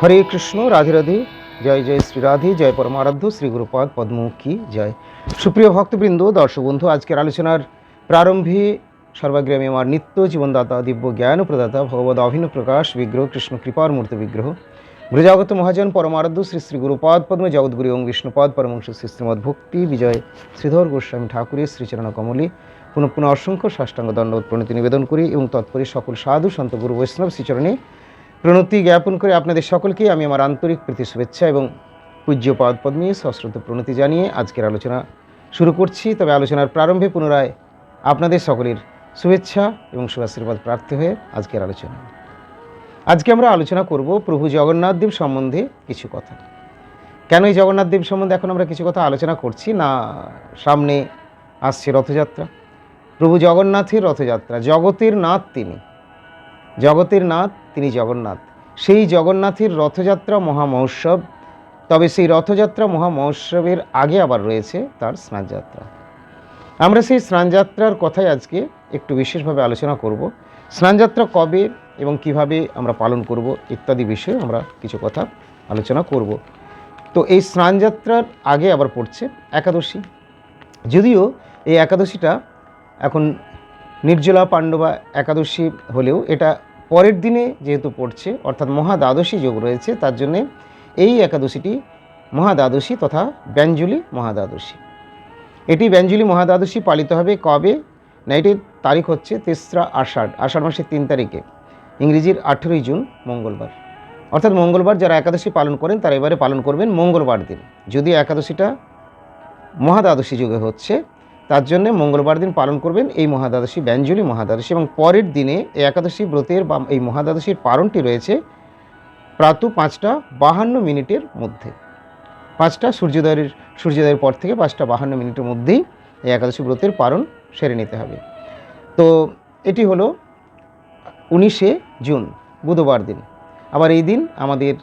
হরে কৃষ্ণ, রাধে রাধে। জয় জয় শ্রী রাধে, জয় পরমারাধ্য, শ্রী গুরুপাদ পদ্মমুখী, জয়। সুপ্রিয় ভক্তবৃন্দ, দর্শক বন্ধু, আজকের আলোচনার প্রারম্ভে সর্বাগ্রামী আমার নিত্য জীবনদাতা, দিব্য জ্ঞান প্রদাতা ভগবত অভিন্ন প্রকাশ, বিগ্রহ, কৃষ্ণ কৃপার মূর্ত বিগ্রহ। ব্রজাগত মহাজন, পরমারাধ্য, শ্রী শ্রী গুরুপাদ পদ্ম জগৎগুরু এবং বিষ্ণুপদ পরমংশ শ্রী শ্রীমদ ভক্তি, বিজয় শ্রীধর গোস্বামী ঠাকুরের শ্রীচরণ কমলী, পুনঃ পুনঃ অসংখ্য সাষ্টাঙ্গ দণ্ডবোধ প্রণতি নিবেদন করি এবং তৎপরে সকল সাধু সন্ত গুরু বৈষ্ণব শ্রীচরণে প্রণতি জ্ঞাপন করে আপনাদের সকলকে আমি আমার আন্তরিক প্রীতি, শুভেচ্ছা এবং পূজ্যপাদ পদ্মী সশ্রদ্ধ প্রণতি জানিয়ে আজকের আলোচনা শুরু করছি। তবে আলোচনার প্রারম্ভে পুনরায় আপনাদের সকলের শুভেচ্ছা এবং শুভাশীর্বাদ প্রার্থী হয়ে আজকের আলোচনা। আজকে আমরা আলোচনা করব প্রভু জগন্নাথ দেব সম্বন্ধে কিছু কথা। কেন এই জগন্নাথ দেব সম্বন্ধে এখন আমরা কিছু কথা আলোচনা করছি? না, সামনে আসছে রথযাত্রা। প্রভু জগন্নাথের রথযাত্রা, জগতের নাথ তিনি। জগতের নাথ, তিনি জগন্নাথ। সেই জগন্নাথের রথযাত্রা মহামহোৎসব, তবে সেই রথযাত্রা মহামহোৎসবের আগে আবার রয়েছে তার স্নানযাত্রা। আমরা সেই স্নানযাত্রার কথাই আজকে একটু বিশেষভাবে আলোচনা করব। স্নানযাত্রা কবে এবং কীভাবে আমরা পালন করব ইত্যাদি বিষয়ে আমরা কিছু কথা আলোচনা করব। তো এই স্নানযাত্রার আগে আবার পড়ছে একাদশী। যদিও এই একাদশীটা এখন নির্জলা পাণ্ডবা একাদশী হলেও এটা পরের দিনে যেহেতু পড়ছে, অর্থাৎ মহা দ্বাদশী যোগ রয়েছে, তার জন্যে এই একাদশীটি মহা দ্বাদশী তথা ব্যঞ্জলি মহাদ্বাদশী। এটি ব্যঞ্জলি মহাদ্বাদশী পালিত হবে কবে? না এটির তারিখ হচ্ছে তেসরা আষাঢ় আষাঢ় মাসের তিন তারিখে। ইংরেজির আঠেরোই জুন, মঙ্গলবার। অর্থাৎ মঙ্গলবার যারা একাদশী পালন করেন, তারা এবারে পালন করবেন মঙ্গলবার দিন। যদি একাদশীটা মহাদ্বাদশী যুগে হচ্ছে তার জন্য মঙ্গলবার দিন পালন করবেন এই মহাদ্বাদশী ব্যঞ্জলি মহাদ্বাদশী এবং পরের দিনে এই একাদশী ব্রতের বা এই মহাদ্বাদশীর পালনটি রয়েছে প্রাত পাঁচটা বাহান্ন মিনিটের মধ্যে। পাঁচটা সূর্যোদয়ের সূর্যোদয়ের পর থেকে পাঁচটা বাহান্ন মিনিটের মধ্যেই এই একাদশী ব্রতের পালন সেরে নিতে হবে। তো এটি হলো উনিশে জুন, বুধবার দিন। আবার এই দিন আমাদের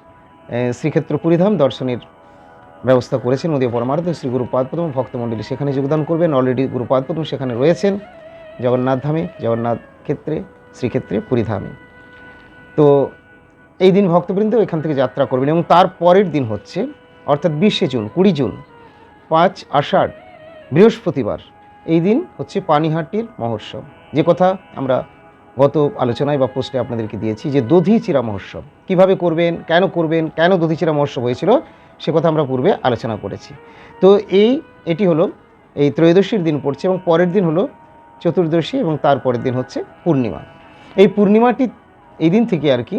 শ্রীক্ষেত্র পুরীধাম দর্শনের ব্যবস্থা করেছেন নদীয় পরমার্থ শ্রী গুরুপাদ প্রথম ভক্তমণ্ডলী সেখানে যোগদান করবেন। অলরেডি গুরুপাদ প্রথম সেখানে রয়েছেন। জগন্নাথ ধামে, জগন্নাথ ক্ষেত্রে, শ্রীক্ষেত্রে পুরীধামে তো এই দিন ভক্তবৃন্দ এখান থেকে যাত্রা করবেন এবং তার পরের দিন হচ্ছে, অর্থাৎ বিশে জুন, কুড়ি জুন, পাঁচ আষাঢ়, বৃহস্পতিবার, এই দিন হচ্ছে পানিহাটির মহোৎসব। যে কথা আমরা গত আলোচনায় বা পোস্টে আপনাদেরকে দিয়েছি যে দধিচিরা মহোৎসব। কীভাবে করবেন, কেন করবেন, কেন দধিচিরা মহোৎসব হয়েছিল? সে কথা আমরা পূর্বে আলোচনা করেছি। তো এই, এটি হলো এই ত্রয়োদশীর দিন পড়ছে এবং পরের দিন হলো চতুর্দশী এবং তার পরের দিন হচ্ছে পূর্ণিমা। এই পূর্ণিমাটি এই দিন থেকে আর কি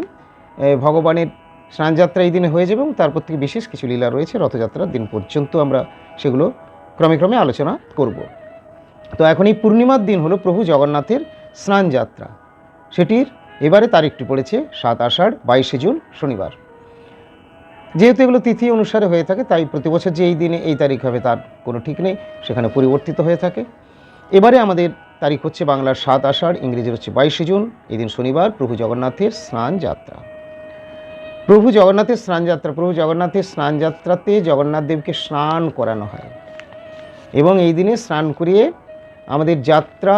ভগবানের স্নানযাত্রা এই দিনে হয়ে যাবে এবং তারপর থেকে বিশেষ কিছু লীলা রয়েছে, রথযাত্রার দিন পর্যন্ত আমরা সেগুলো ক্রমে ক্রমে আলোচনা করব। তো এখন এই পূর্ণিমার দিন হলো প্রভু জগন্নাথের স্নানযাত্রা। সেটির এবারে তারিখটি পড়েছে সাত আষাঢ় বাইশে জুন শনিবার। যেহেতু এগুলো তিথি অনুসারে হয়ে থাকে, তাই প্রতি বছর যে এই দিনে এই তারিখ হবে তার কোনো ঠিক নেই, সেখানে পরিবর্তিত হয়ে থাকে। এবারে আমাদের তারিখ হচ্ছে বাংলার সাত আষাঢ়, ইংরেজির হচ্ছে বাইশে জুন এই দিন শনিবার, প্রভু জগন্নাথের স্নান যাত্রা। প্রভু জগন্নাথের স্নান যাত্রা, প্রভু জগন্নাথের স্নান যাত্রাতে জগন্নাথ দেবকে স্নান করানো হয়। এবং এই দিনে স্নান করিয়ে আমাদের যাত্রা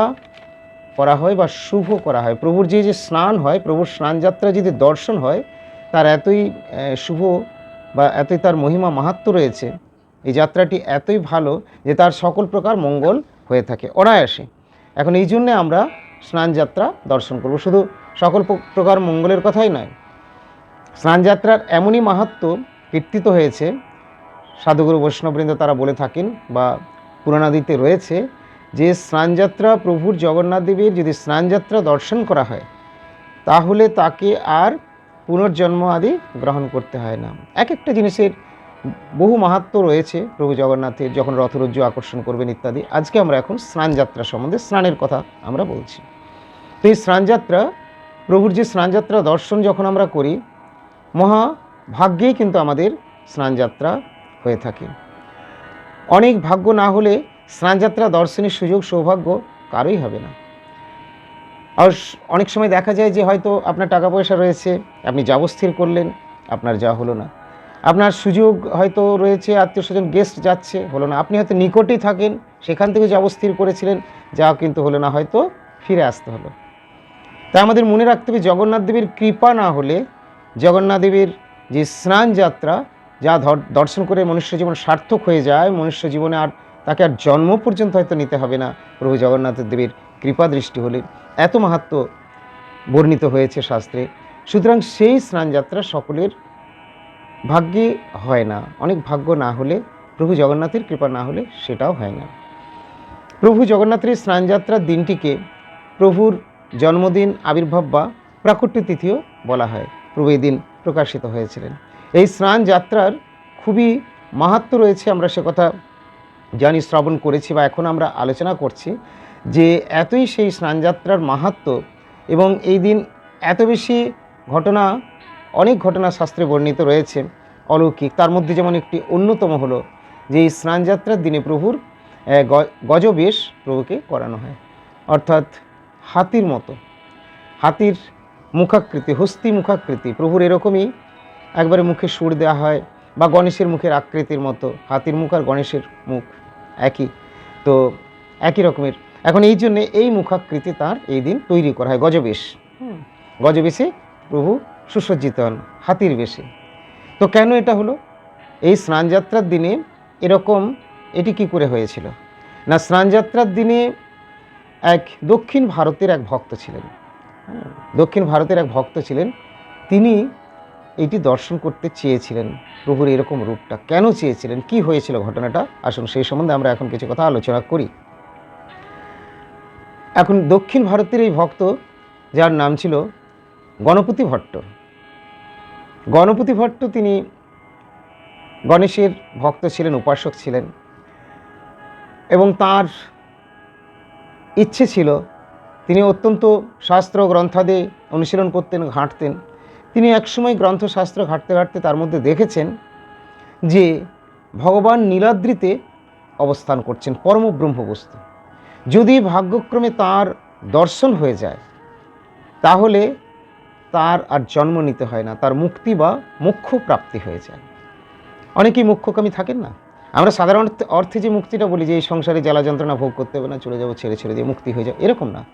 করা হয় বা শুভ করা হয়। প্রভুর যে যে স্নান হয়, প্রভুর স্নান যাত্রা যদি দর্শন হয়, তার এতই শুভ বা এতই তার মহিমা মাহাত্ম রয়েছে, এই যাত্রাটি এতই ভালো যে তার সকল প্রকার মঙ্গল হয়ে থাকে অনায়াসে। এখন এই জন্যে আমরা স্নানযাত্রা দর্শন করব। শুধু সকল প্রকার মঙ্গলের কথাই নয় স্নানযাত্রার এমনই মাহাত্ম কীর্তিত হয়েছে, সাধুগুরু বৈষ্ণববৃন্দ তারা বলে থাকেন বা পুরাণাদিতে রয়েছে যে স্নানযাত্রা প্রভুর জগন্নাথ দেবের যদি স্নানযাত্রা দর্শন করা হয়, তাহলে তাকে আর পুনর্জন্ম আদি গ্রহণ করতে হয় না। এক একটা জিনিসের বহু মাহাত্ম রয়েছে প্রভু জগন্নাথের, যখন রথরজ্জু আকর্ষণ করবেন ইত্যাদি। আজকে আমরা এখন স্নানযাত্রা সম্বন্ধে স্নানের কথা আমরা বলছি। তো এই স্নানযাত্রা প্রভুর যে স্নানযাত্রা দর্শন যখন আমরা করি মহা ভাগ্যেই কিন্তু আমাদের স্নানযাত্রা হয়ে থাকে। অনেক ভাগ্য না হলে স্নানযাত্রা দর্শনের সুযোগ, সৌভাগ্য কারোই হবে না। আর অনেক সময় দেখা যায় যে হয়তো আপনার টাকা পয়সা রয়েছে, আপনি যাব স্থির করলেন, আপনার যা হলো না। আপনার সুযোগ হয়তো রয়েছে আত্মীয় স্বজন গেস্ট যাচ্ছে, হলো না। আপনি হয়তো নিকটেই থাকেন, সেখান থেকে যাব স্থির করেছিলেন যা কিন্তু হলো না, হয়তো ফিরে আসতে হলো। তাই আমাদের মনে রাখতে হবে, জগন্নাথ দেবীর কৃপা না হলে, জগন্নাথ দেবীর যে স্নান যাত্রা, যা দর্শন করে মনুষ্য জীবন সার্থক হয়ে যায়, মনুষ্য জীবনে আর তাকে আর জন্ম পর্যন্ত হয়তো নিতে হবে না। প্রভু জগন্নাথ দেবের কৃপা দৃষ্টি হলে। এত মাহাত্ম বর্ণিত হয়েছে শাস্ত্রে। সুতরাং সেই স্নানযাত্রা সকলের ভাগ্যে হয় না। অনেক ভাগ্য না হলে, প্রভু জগন্নাথের কৃপা না হলে সেটাও হয় না। প্রভু জগন্নাথের স্নানযাত্রার দিনটিকে প্রভুর জন্মদিন আবির্ভাব বা প্রাকট্য তিথিও বলা হয়। প্রভু এই দিন প্রকাশিত হয়েছিলেন। এই স্নান যাত্রার খুবই মাহাত্ম রয়েছে, আমরা সে কথা জানি, শ্রবণ করেছি বা এখন আমরা আলোচনা করছি। যে এতই সেই স্নানযাত্রার মাহাত্ম এবং এই দিন এত বেশি ঘটনা, অনেক ঘটনা শাস্ত্রে বর্ণিত রয়েছে, অলৌকিক। তার মধ্যে যেমন একটি অন্যতম হলো যে এই স্নানযাত্রার দিনে প্রভুর গজবেশ প্রভুকে করানো হয়। অর্থাৎ হাতির মতো। হাতির মুখাকৃতি, হস্তি মুখাকৃতি। প্রভুর এরকমই একবারে মুখে সুর দেওয়া হয় বা গণেশের মুখের আকৃতির মতো। হাতির মুখ আর গণেশের মুখ একই। তো একই রকমের এখন এই জন্যে এই মুখাকৃতি তার এই দিন তৈরি করা হয় গজবেশ। গজবেশে প্রভু সুসজ্জিত হন হাতির বেশে। তো কেন এটা হলো? এই স্নানযাত্রার দিনে এরকম এটি কি করে হয়েছিল? না স্নানযাত্রার দিনে এক দক্ষিণ ভারতের এক ভক্ত ছিলেন। দক্ষিণ ভারতের এক ভক্ত ছিলেন। তিনি এটি দর্শন করতে চেয়েছিলেন প্রভুর এরকম রূপটা। কেন চেয়েছিলেন? কি হয়েছিল ঘটনাটা? আসুন সেই সম্বন্ধে আমরা এখন কিছু কথা আলোচনা করি। এখন দক্ষিণ ভারতের এই ভক্ত, যার নাম ছিল গণপতি ভট্ট। গণপতি ভট্ট তিনি গণেশের ভক্ত ছিলেন, উপাসক ছিলেন এবং তার ইচ্ছে ছিল, তিনি অত্যন্ত শাস্ত্র গ্রন্থাদে অনুশীলন করতেন, ঘাঁটতেন। তিনি একসময় গ্রন্থশাস্ত্র ঘাঁটতে ঘাঁটতে তার মধ্যে দেখেছেন যে ভগবান নীলাদ্রিতে অবস্থান করছেন পরম ব্রহ্মবস্তু যদি ভাগ্যক্রমে তার দর্শন হয়ে যায়, তাহলে তার আর জন্ম নিতে হয় না, তার মুক্তি বা মোক্ষ প্রাপ্তি হয়ে যায়। অনেকেই মোক্ষকামী থাকেন না। আমরা সাধারণ অর্থে- যে মুক্তিটা বলি, যে এই সংসারে জ্বালা যন্ত্রণা ভোগ করতে হবে না, চলে যাব, ছেড়ে ছেড়ে দিয়ে মুক্তি হয়ে যাবে এরকম না।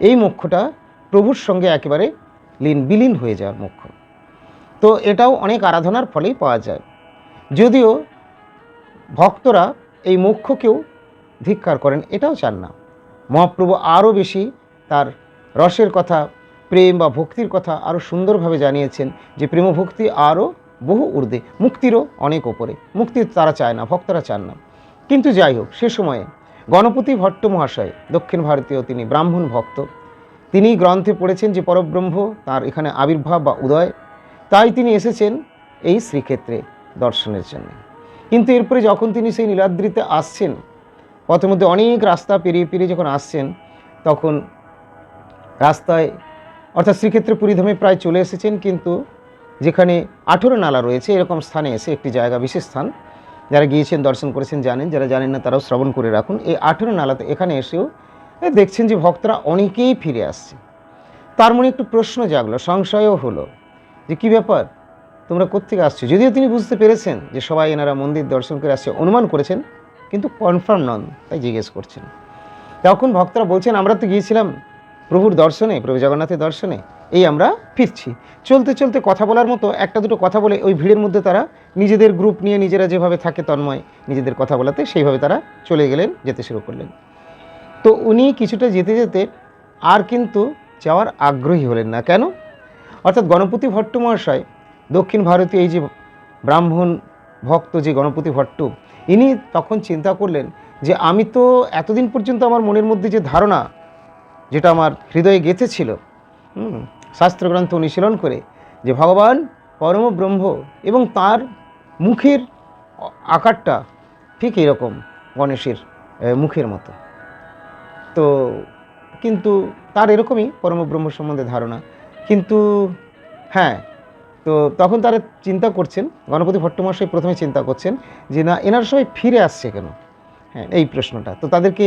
এই মোক্ষটা প্রভুর সঙ্গে একেবারে লীন বিলীন হয়ে যাওয়ার মোক্ষ। তো এটাও অনেক আরাধনার ফলেই পাওয়া যায়। যদিও ভক্তরা এই মোক্ষকেও ধিক্কার করেন, এটাও চান না। মহাপ্রভু আরও বেশি তার রসের কথা, প্রেম বা ভক্তির কথা আরও সুন্দরভাবে জানিয়েছেন যে প্রেম ভক্তি আরও বহু ঊর্ধ্বে, মুক্তিরও অনেক ওপরে। মুক্তি তারা চায় না, ভক্তরা চান না। কিন্তু যাই হোক, সে সময়ে গণপতি ভট্ট মহাশয় দক্ষিণ ভারতীয় তিনি ব্রাহ্মণ ভক্ত তিনি গ্রন্থে পড়েছেন যে পরব্রহ্ম তার এখানে আবির্ভাব বা উদয়, তাই তিনি এসেছেন এই শ্রীক্ষেত্রে দর্শনের জন্য। কিন্তু এরপরে যখন তিনি সেই নীলাদ্রিতে আসছেন পথের মধ্যে অনেক রাস্তা পেরিয়ে পেরিয়ে যখন আসছেন, তখন রাস্তায়, অর্থাৎ শ্রীক্ষেত্রে পুরীধামে প্রায় চলে এসেছেন, কিন্তু যেখানে আঠেরো নালা রয়েছে, এরকম স্থানে এসে একটি জায়গা, বিশেষ স্থান, যারা গিয়েছেন, দর্শন করেছেন, জানেন, যারা জানেন না, তারাও শ্রবণ করে রাখুন। এই আঠেরো নালাতে এখানে এসেও দেখছেন যে ভক্তরা অনেকেই ফিরে আসছে। তার মনে একটু প্রশ্ন জাগলো, সংশয়ও হলো যে কী ব্যাপার? তোমরা কোত্থেকে আসছো? যদিও তিনি বুঝতে পেরেছেন যে সবাই এনারা মন্দির দর্শন করে আসছে, অনুমান করেছেন কিন্তু কনফার্ম নন, তাই জিজ্ঞেস করছেন। তখন ভক্তরা বলছেন, আমরা তো গিয়েছিলাম প্রভুর দর্শনে, প্রভু জগন্নাথের দর্শনে, এই আমরা ফিরছি। চলতে চলতে কথা বলার মতো একটা দুটো কথা বলে ওই ভিড়ের মধ্যে তারা নিজেদের গ্রুপ নিয়ে নিজেরা যেভাবে থাকে তন্ময়, নিজেদের কথা বলাতে সেইভাবে তারা চলে গেলেন, যেতে শুরু করলেন। তো উনি কিছুটা যেতে যেতে আর কিন্তু যাওয়ার আগ্রহী হলেন না। কেন? অর্থাৎ গণপতি ভট্ট মহাশয় দক্ষিণ ভারতীয় এই যে ব্রাহ্মণ ভক্ত যে গণপতি ভট্ট ইনি তখন চিন্তা করলেন যে আমি তো এতদিন পর্যন্ত আমার মনের মধ্যে যে ধারণা, যেটা আমার হৃদয়ে গেঁথেছিল শাস্ত্রগ্রন্থ অনুশীলন করে যে ভগবান পরম ব্রহ্ম এবং তার মুখের আকারটা ঠিক এরকম গণেশের মুখের মতো। তো কিন্তু তার এরকমই পরম ব্রহ্ম সম্বন্ধে ধারণা। কিন্তু হ্যাঁ তো তখন তারা চিন্তা করছেন, গণপতি ভট্টমশাই প্রথমে চিন্তা করছেন যে না, এনার সবাই ফিরে আসছে কেন? হ্যাঁ এই প্রশ্নটা। তো তাদেরকে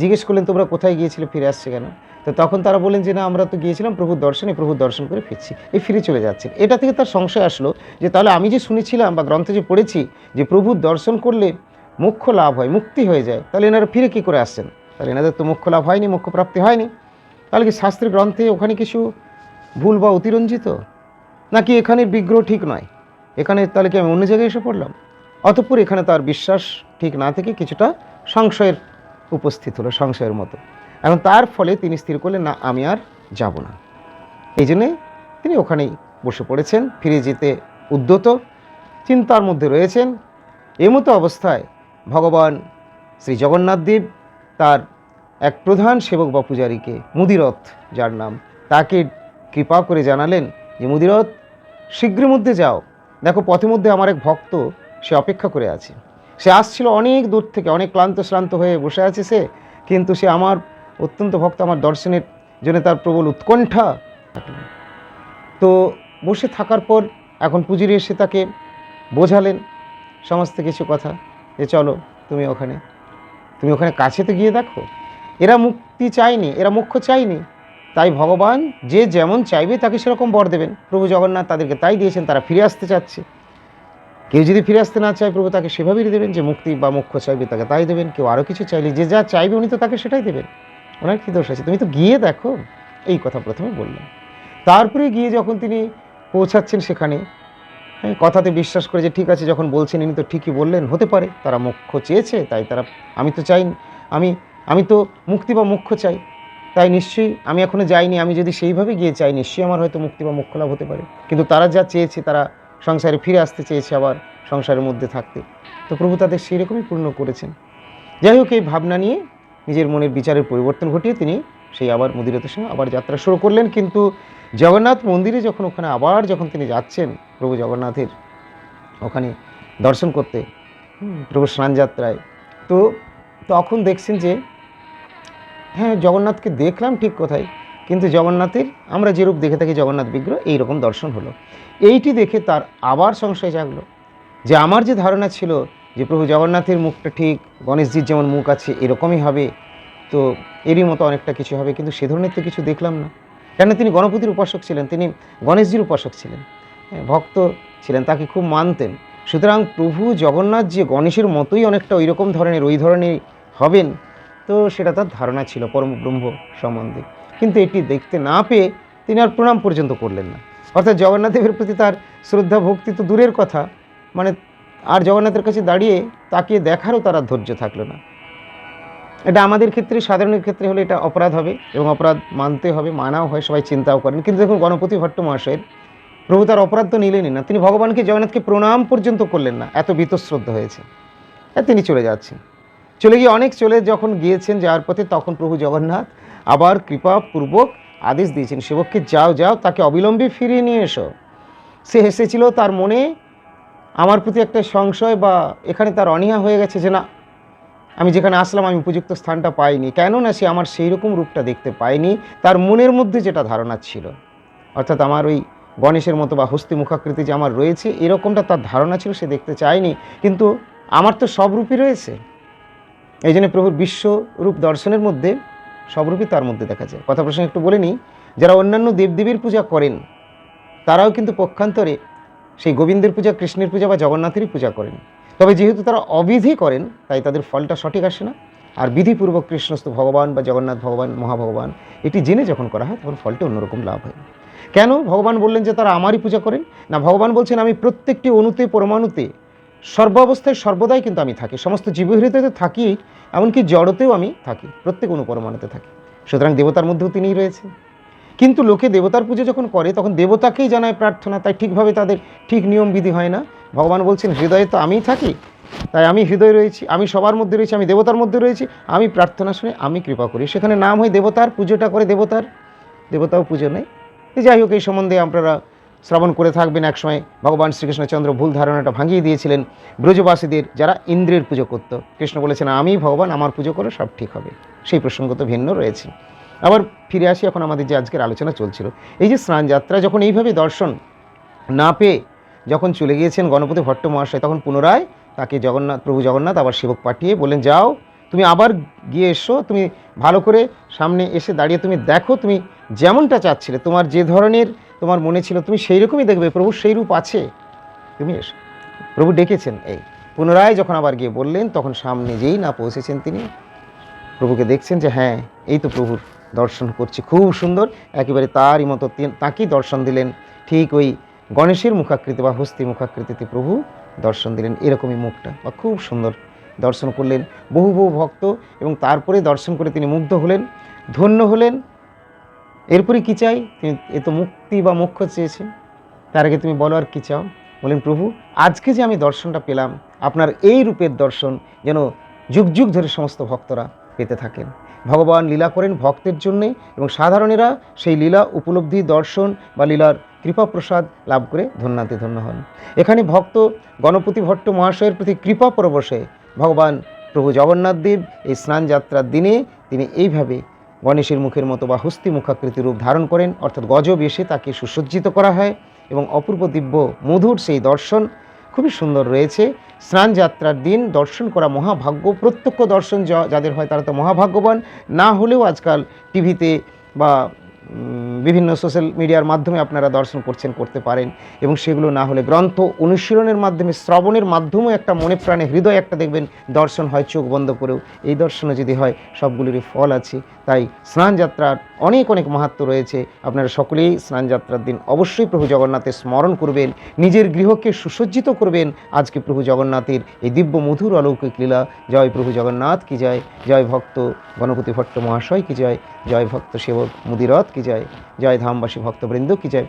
জিজ্ঞেস করলেন, তোমরা কোথায় গিয়েছিলে? ফিরে আসছে কেন? তো তখন তারা বললেন যে, না, আমরা তো গিয়েছিলাম প্রভুর দর্শনে, প্রভুর দর্শন করে ফিরছি। এই ফিরে চলে যাচ্ছেন এটা থেকে তার সংশয় আসলো যে, তাহলে আমি যে শুনেছিলাম বা গ্রন্থে যে পড়েছি যে প্রভুর দর্শন করলে মোক্ষ লাভ হয়, মুক্তি হয়ে যায়, তাহলে এনারা ফিরে কী করে আসছেন? তাহলে এনাদের তো মোক্ষ লাভ হয়নি, মোক্ষ প্রাপ্তি হয়নি। তাহলে কি শাস্ত্রের গ্রন্থে ওখানে কিছু ভুল বা অতিরঞ্জিত? নাকি এখানের বিগ্রহ ঠিক নয়? এখানে তাহলে কি আমি অন্য জায়গায় এসে পড়লাম? অতঃপর এখানে তার বিশ্বাস ঠিক না থেকে কিছুটা সংশয়ের উপস্থিত হলো, সংশয়ের মতো। এখন তার ফলে তিনি স্থির করলেন, না, আমি আর যাব না। এই জন্যে তিনি ওখানেই বসে পড়েছেন, ফিরে যেতে উদ্যত, চিন্তার মধ্যে রয়েছেন। এমতো অবস্থায় ভগবান শ্রী জগন্নাথ দেব তার এক প্রধান সেবক বা পূজারীকে মুদিরথ, যার নাম তাকে কৃপা করে জানালেন যে, মুদিরথ শীঘ্র মধ্যে যাও। দেখো পথে মধ্যে আমার এক ভক্ত, সে অপেক্ষা করে আছে। সে আসছিল অনেক দূর থেকে, অনেক ক্লান্ত শ্রান্ত হয়ে বসে আছে সে, কিন্তু সে আমার অত্যন্ত ভক্ত, আমার দর্শনের জন্য তার প্রবল উৎকণ্ঠা। তো বসে থাকার পর এখন পুজিরি এসে তাকে বোঝালেন সমস্ত কিছু কথা যে, চলো, তুমি ওখানে তুমি ওখানে কাছে তো গিয়ে দেখো। এরা মুক্তি চায়নি, এরা মুখ্য চায়নি। তাই ভগবান যে যেমন চাইবে তাকে সেরকম বর দেবেন। প্রভু জগন্নাথ তাদেরকে তাই দিয়েছেন, তারা ফিরে আসতে চাচ্ছে। কেউ যদি ফিরে আসতে না চায়, প্রভু তাকে সেভাবেই দেবেন যে মুক্তি বা মুখ্য চাইবে তাকে তাই দেবেন, কেউ আরও কিছু চাইলে যে যা চাইবে উনি তো তাকে সেটাই দেবেন। ওনার কী দোষ আছে? তুমি তো গিয়ে দেখো। এই কথা প্রথমে বললেন তারপরে গিয়ে যখন তিনি পৌঁছাচ্ছেন সেখানে হ্যাঁ কথাতে বিশ্বাস করে যে ঠিক আছে, যখন বলছেন ইনি তো ঠিকই বললেন, হতে পারে। তারা মুখ্য চেয়েছে, তাই তারা, আমি তো চাই, আমি আমি তো মুক্তি বা মুখ্য চাই। তাই নিশ্চয়ই আমি এখনও যাইনি, আমি যদি সেইভাবে গিয়ে চাই, নিশ্চয়ই আমার হয়তো মুক্তি বা মুখ্য লাভ হতে পারে। কিন্তু তারা যা চেয়েছে, তারা সংসারে ফিরে আসতে চেয়েছে আবার সংসারের মধ্যে থাকতে। তো প্রভু তাদের সেই রকমই পূর্ণ করেছেন। যাই হোক, এই ভাবনা নিয়ে নিজের মনের বিচারের পরিবর্তন ঘটিয়ে তিনি সেই আবার মুদিরতের সঙ্গে আবার যাত্রা শুরু করলেন। কিন্তু জগন্নাথ মন্দিরে যখন ওখানে আবার যখন তিনি যাচ্ছেন, প্রভু জগন্নাথের ওখানে দর্শন করতে প্রভু স্নানযাত্রায় তো তখন দেখছেন যে হ্যাঁ জগন্নাথকে দেখলাম ঠিক কোথায়। কিন্তু জগন্নাথের আমরা যেরূপ দেখে থাকি জগন্নাথ বিগ্রহ এইরকম দর্শন হলো। এইটি দেখে তার আবার সংশয় জাগলো যে আমার যে ধারণা ছিল যে প্রভু জগন্নাথের মুখটা ঠিক গণেশজির যেমন মুখ আছে এরকমই হবে তো এরই মতো অনেকটা কিছু হবে কিন্তু সে ধরনের তো কিছু দেখলাম না। কেন তিনি গণপতির উপাসক ছিলেন তিনি গণেশজির উপাসক ছিলেন হ্যাঁ, ভক্ত ছিলেন তাকে খুব মানতেন। সুতরাং প্রভু জগন্নাথ যে গণেশের মতোই অনেকটা ওই রকম ধরনের ওই ধরনের হবেন তো সেটা তার ধারণা ছিল পরম ব্রহ্ম সম্বন্ধে। কিন্তু এটি দেখতে না পেয়ে তিনি আর প্রণাম পর্যন্ত করলেন না। অর্থাৎ জগন্নাথদেবের প্রতি তার শ্রদ্ধা, ভক্তি তো দূরের কথা। মানে আর জগন্নাথের কাছে দাঁড়িয়ে তাকে দেখারও তারা ধৈর্য থাকল না। এটা আমাদের ক্ষেত্রে, সাধারণের ক্ষেত্রে হলে এটা অপরাধ হবে এবং অপরাধ মানতে হবে, মানাও হয়, সবাই চিন্তাও করেন। কিন্তু দেখুন, গণপতি ভট্ট মহাশয়ের প্রভু তার অপরাধ তো নিলেনই না। তিনি ভগবানকে, জগন্নাথকে প্রণাম পর্যন্ত করলেন না। এত বীতশ্রদ্ধ হয়েছে। তিনি চলে যাচ্ছেন। চলে গিয়ে অনেক চলে যখন গিয়েছেন যাওয়ার পথে, তখন প্রভু জগন্নাথ আবার কৃপাপূর্বক আদেশ দিয়েছেন, সেবককে যাও যাও, তাকে অবিলম্বে ফিরিয়ে নিয়ে এসো। সে হেসেছিল তার মনে আমার প্রতি একটা সংশয় বা এখানে তার অনীহা হয়ে গেছে যে, না, আমি যেখানে আসলাম, আমি উপযুক্ত স্থানটা পাইনি। কেননা সে আমার সেই রকম রূপটা দেখতে পাইনি তার মনের মধ্যে যেটা ধারণা ছিল। অর্থাৎ আমার ওই গণেশের মতো বা হস্তি মুখাকৃতি যে আমার রয়েছে, এরকমটা তার ধারণা ছিল, সে দেখতে চায়নি। কিন্তু আমার তো সব রূপই রয়েছে। এই জন্য প্রভুর বিশ্বরূপ দর্শনের মধ্যে, সবরূপই তার মধ্যে দেখা যায়। কথা প্রসঙ্গে একটু বলে নিই, যারা অন্যান্য দেবদেবীর পূজা করেন, তারাও কিন্তু পক্ষান্তরে সেই গোবিন্দের পূজা, কৃষ্ণের পূজা বা জগন্নাথেরই পূজা করেন। তবে যেহেতু তারা অবিধি করেন, তাই তাদের ফলটা সঠিক আসে না। আর বিধিপূর্বক কৃষ্ণস্থ ভগবান বা জগন্নাথ ভগবান, মহাভগবান, এটি জেনে যখন করা হয়, তখন ফলটা অন্যরকম লাভ হয়। কেন? ভগবান বললেন যে তারা আমারই পূজা করেন। না, ভগবান বলছেন, আমি প্রত্যেকটি অণুতে পরমাণুতে সর্বাবস্থায় সর্বদাই কিন্তু আমি থাকি। সমস্ত জীবহৃদয়তে থাকি, এমনকি জড়তেও আমি থাকি, প্রত্যেক অণু পরমাণুতে থাকি। সুতরাং দেবতার মধ্যেও তিনিই রয়েছে কিন্তু লোকে দেবতার পুজো যখন করে, তখন দেবতাকেই জানায় প্রার্থনা, তাই ঠিকভাবে তাদের ঠিক নিয়ম বিধি হয় না। ভগবান বলছেন, হৃদয়ে তো আমিই থাকি, তাই আমি হৃদয় রয়েছি, আমি সবার মধ্যে রয়েছি, আমি দেবতার মধ্যে রয়েছি, আমি প্রার্থনা শুনে আমি কৃপা করি। সেখানে নাম হয় দেবতার, পুজোটা করে দেবতার, দেবতাও পুজো নেই যাই হোক, এই সম্বন্ধে আপনারা শ্রবণ করে থাকবেন একসময়। ভগবান শ্রীকৃষ্ণচন্দ্র ভুল ধারণাটা ভাঙিয়ে দিয়েছিলেন। ব্রজবাসীদের যারা ইন্দ্রের পুজো করতো, কৃষ্ণ বলেছেন, আমি, ভগবান, আমার পুজো করে, সব ঠিক হবে। সেই প্রসঙ্গ তো ভিন্ন রয়েছে। আবার ফিরে আসি এখন আমাদের যে আজকের আলোচনা চলছিল। এই যে স্নান যাত্রা, যখন এইভাবে দর্শন না পেয়ে যখন চলে গিয়েছেন গণপতি ভট্ট মহাশয়, তখন পুনরায় তাকে জগন্নাথ, প্রভু জগন্নাথ, আবার সেবক পাঠিয়ে বললেন, যাও, তুমি আবার গিয়ে এসো, তুমি ভালো করে সামনে এসে দাঁড়িয়ে তুমি দেখো, তুমি যেমনটা চাচ্ছিলে, তোমার যে ধরনের তোমার মনে ছিল, তুমি সেই রকমই দেখবে, প্রভু সেই রূপ আছে। তুমি এসো। প্রভু ডেকেছেন, এই পুনরায় যখন আবার গিয়ে বললেন, তখন সামনে যেই না পৌঁছেছেন তিনি, প্রভুকে দেখছেন যে হ্যাঁ এই তো প্রভুর দর্শন করছি, খুব সুন্দর। একেবারে তারই মতো তাকেই দর্শন দিলেন। ঠিক ওই গণেশের মুখাকৃতি বা হস্তি মুখাকৃতিতে প্রভু দর্শন দিলেন, এরকমই মুখটা, বা খুব সুন্দর দর্শন করলেন। বহু বহু ভক্ত এবং তারপরে দর্শন করে তিনি মুগ্ধ হলেন, ধন্য হলেন। এরপরে কি চাই? তিনি এ তো মুক্তি বা মোক্ষ চেয়েছেন। তার আগে তুমি বলো আর কী চাও? বলেন, প্রভু, আজকে যে আমি দর্শনটা পেলাম, আপনার এই রূপের দর্শন যেন যুগ যুগ ধরে সমস্ত ভক্তরা পেতে থাকেন। ভগবান লীলা করেন ভক্তের জন্যে এবং সাধারণেরা সেই লীলা উপলব্ধি, দর্শন বা লীলার কৃপা প্রসাদ লাভ করে ধন্যাতে ধন্য হন। এখানে ভক্ত গণপতি ভট্ট মহাশয়ের প্রতি কৃপা পরবশে ভগবান প্রভু জগন্নাথ দেব এই স্নান যাত্রার দিনে তিনি এইভাবে গণেশের মুখের মতো বা হস্তি মুখাকৃতি রূপ ধারণ করেন, অর্থাৎ গজব এসে তাকে সুসজ্জিত করা হয় এবং অপূর্ব দিব্য মধুর সেই দর্শন খুবই সুন্দর রয়েছে। স্নান যাত্রার দিন দর্শন করা মহাভাগ্য, প্রত্যক্ষ দর্শন যাদের হয় তারা তো মহাভাগ্যবান। না হলেও আজকাল টিভিতে বা বিভিন্ন সোশ্যাল মিডিয়ার মাধ্যমে আপনারা দর্শন করছেন, করতে পারেন এবং সেগুলো না হলে গ্রন্থ অনুশীলনের মাধ্যমে, শ্রবণের মাধ্যমে একটা মনে প্রাণে, হৃদয় একটা দেখবেন দর্শন হয়, চোখ বন্ধ করেও। এই দর্শনও যদি হয়, সবগুলিরই ফল আছে। তাই স্নান যাত্রার অনেক অনেক মাহাত্ম রয়েছে। আপনারা সকলেই স্নানযাত্রার দিন অবশ্যই প্রভু জগন্নাথের স্মরণ করবেন, নিজের গৃহকে সুসজ্জিত করবেন। আজকে প্রভু জগন্নাথের এই দিব্য মধুর অলৌকিক লীলা। জয় প্রভু জগন্নাথ কি জয় জয় ভক্ত গণপতি ভট্ট মহাশয় কি জয় জয় ভক্ত সেবক মুদিরথ কি জয় জয় ধামবাসী ভক্তবৃন্দ কি জয়।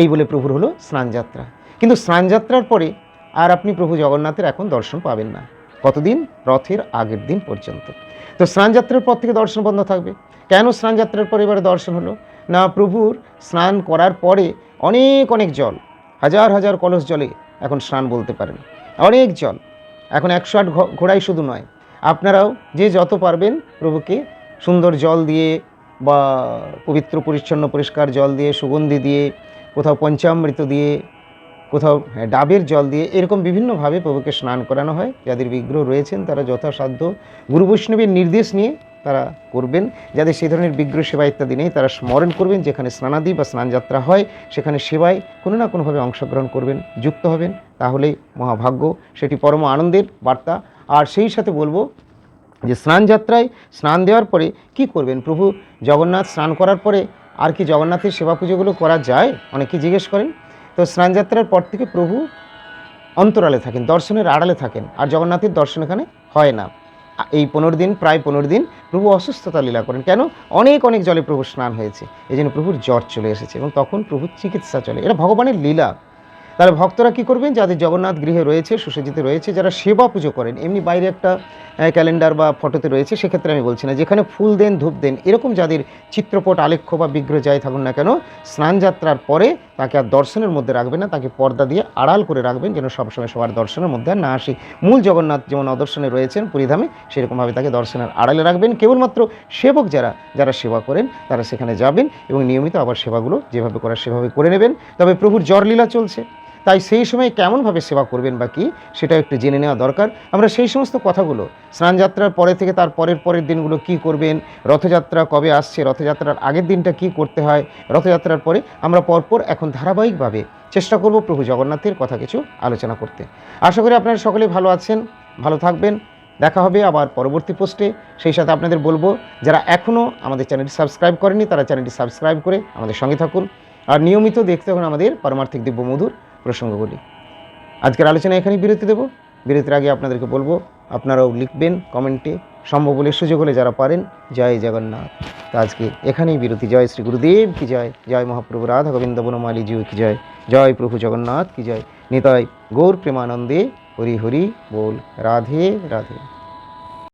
এই বলে প্রভুর হলো স্নানযাত্রা কিন্তু স্নানযাত্রার পরে আর আপনি প্রভু জগন্নাথের এখন দর্শন পাবেন না। কতদিন? রথের আগের দিন পর্যন্ত। তো স্নানযাত্রার পর থেকে দর্শন বন্ধ থাকবে। কেন স্নানযাত্রার পরে এবারে দর্শন হলো? না প্রভুর স্নান করার পরে অনেক অনেক জল হাজার হাজার কলস জলে এখন স্নান বলতে পারেন। অনেক জল এখন একশো আট ঘোড়াই শুধু নয়। আপনারাও যে যত পারবেন প্রভুকে সুন্দর জল দিয়ে বা পবিত্র পরিচ্ছন্ন পরিষ্কার জল দিয়ে সুগন্ধি দিয়ে কোথাও পঞ্চামৃত দিয়ে কোথাও হ্যাঁ, ডাবের জল দিয়ে এরকম বিভিন্নভাবে প্রভুকে স্নান করানো হয়। যাদের বিগ্রহ রয়েছেন তারা যথাসাধ্য গুরু বৈষ্ণবের নির্দেশ নিয়ে তারা করবেন। যাদের সেই ধরনের বিগ্রহ সেবা ইত্যাদি নেই, তারা স্মরণ করবেন, যেখানে স্নানাদি বা স্নানযাত্রা হয়, সেখানে সেবায় কোনো না কোনোভাবে অংশগ্রহণ করবেন, যুক্ত হবেন। তাহলেই মহাভাগ্য, সেটি পরম আনন্দের বার্তা। আর সেই সাথে বলব যে স্নানযাত্রায় স্নান দেওয়ার পরে কি করবেন? প্রভু জগন্নাথ স্নান করার পরে আর কি জগন্নাথের সেবা পুজোগুলো করা যায়? অনেকে জিজ্ঞেস করেন। তো স্নানযাত্রার পর থেকে প্রভু অন্তরালে থাকেন, দর্শনের আড়ালে থাকেন। আর জগন্নাথের দর্শন এখানে হয় না। এই পনেরো দিন, প্রায় পনেরো দিন প্রভু অসুস্থতা লীলা করেন। কেন? অনেক অনেক জলে প্রভু স্নান হয়েছে। এই জন্য প্রভুর জ্বর চলে এসেছে এবং তখন প্রভুর চিকিৎসা চলে। এটা ভগবানের লীলা। তাহলে ভক্তরা কি করবেন? যাদের জগন্নাথ গৃহে রয়েছে, সুসজ্জিত রয়েছে, যারা সেবা পুজো করেন, এমনি বাইরে একটা ক্যালেন্ডার বা ফটোতে রয়েছে, সেক্ষেত্রে আমি বলছি না। যেখানে ফুল দেন, ধূপ দেন, এরকম যাদের চিত্রপট, আলেখ্য বা বিগ্রহ যাই থাকুন না কেন, স্নান যাত্রার পরে তাকে আর দর্শনের মধ্যে রাখবেন না, তাকে পর্দা দিয়ে আড়াল করে রাখবেন, যেন সবসময় সবার দর্শনের মধ্যে না আসে। মূল জগন্নাথ যেমন অদর্শনে রয়েছেন, পুরীধামে সেরকমভাবে তাকে দর্শনের আড়ালে রাখবেন। কেবলমাত্র সেবক যারা যারা সেবা করেন, তারা সেখানে যাবেন এবং নিয়মিত আবার সেবাগুলো যেভাবে করার সেভাবে করে নেবেন। তবে প্রভুর জ্বরলীলা চলছে। তাই সেই সময় কেমনভাবে সেবা করবেন বা কি সেটা একটু জেনে নেওয়া দরকার। আমরা সেই সমস্ত কথাগুলো, স্নানযাত্রার পরে থেকে তার পরের পরের দিনগুলো কি করবেন, রথযাত্রা কবে আসছে, রথযাত্রার আগের দিনটা কি করতে হয়, রথযাত্রার পরে আমরা পরপর এখন ধারাবাহিকভাবে চেষ্টা করব প্রভু জগন্নাথের কথা কিছু আলোচনা করতে। আশা করি আপনারা সকলে ভালো আছেন, ভালো থাকবেন। দেখা হবে আবার পরবর্তী পোস্টে। সেই সাথে আপনাদের বলব, যারা এখনও আমাদের চ্যানেলটি সাবস্ক্রাইব করেনি তারা চ্যানেলটি সাবস্ক্রাইব করে আমাদের সঙ্গে থাকুন। আর নিয়মিত দেখতে থাকুন আমাদের পারমার্থিক দিব্য মধুর প্রসঙ্গগুলি আজকের আলোচনা এখানেই বিরতি দেব। বিরতির আগে আপনাদেরকে বলব, আপনারাও লিখবেন কমেন্টে সম্ভব বলে সুযোগ হলে যারা পারেন, জয় জগন্নাথ। তো আজকে এখানেই বিরতি। জয় শ্রী গুরুদেব, কি জয়? জয় মহাপ্রভু রাধা গোবিন্দ বনমালী জিউ কি জয়? জয় প্রভু জগন্নাথ, কি জয়? নিতাই গৌর প্রেমানন্দে হরি হরি বল। রাধে রাধে।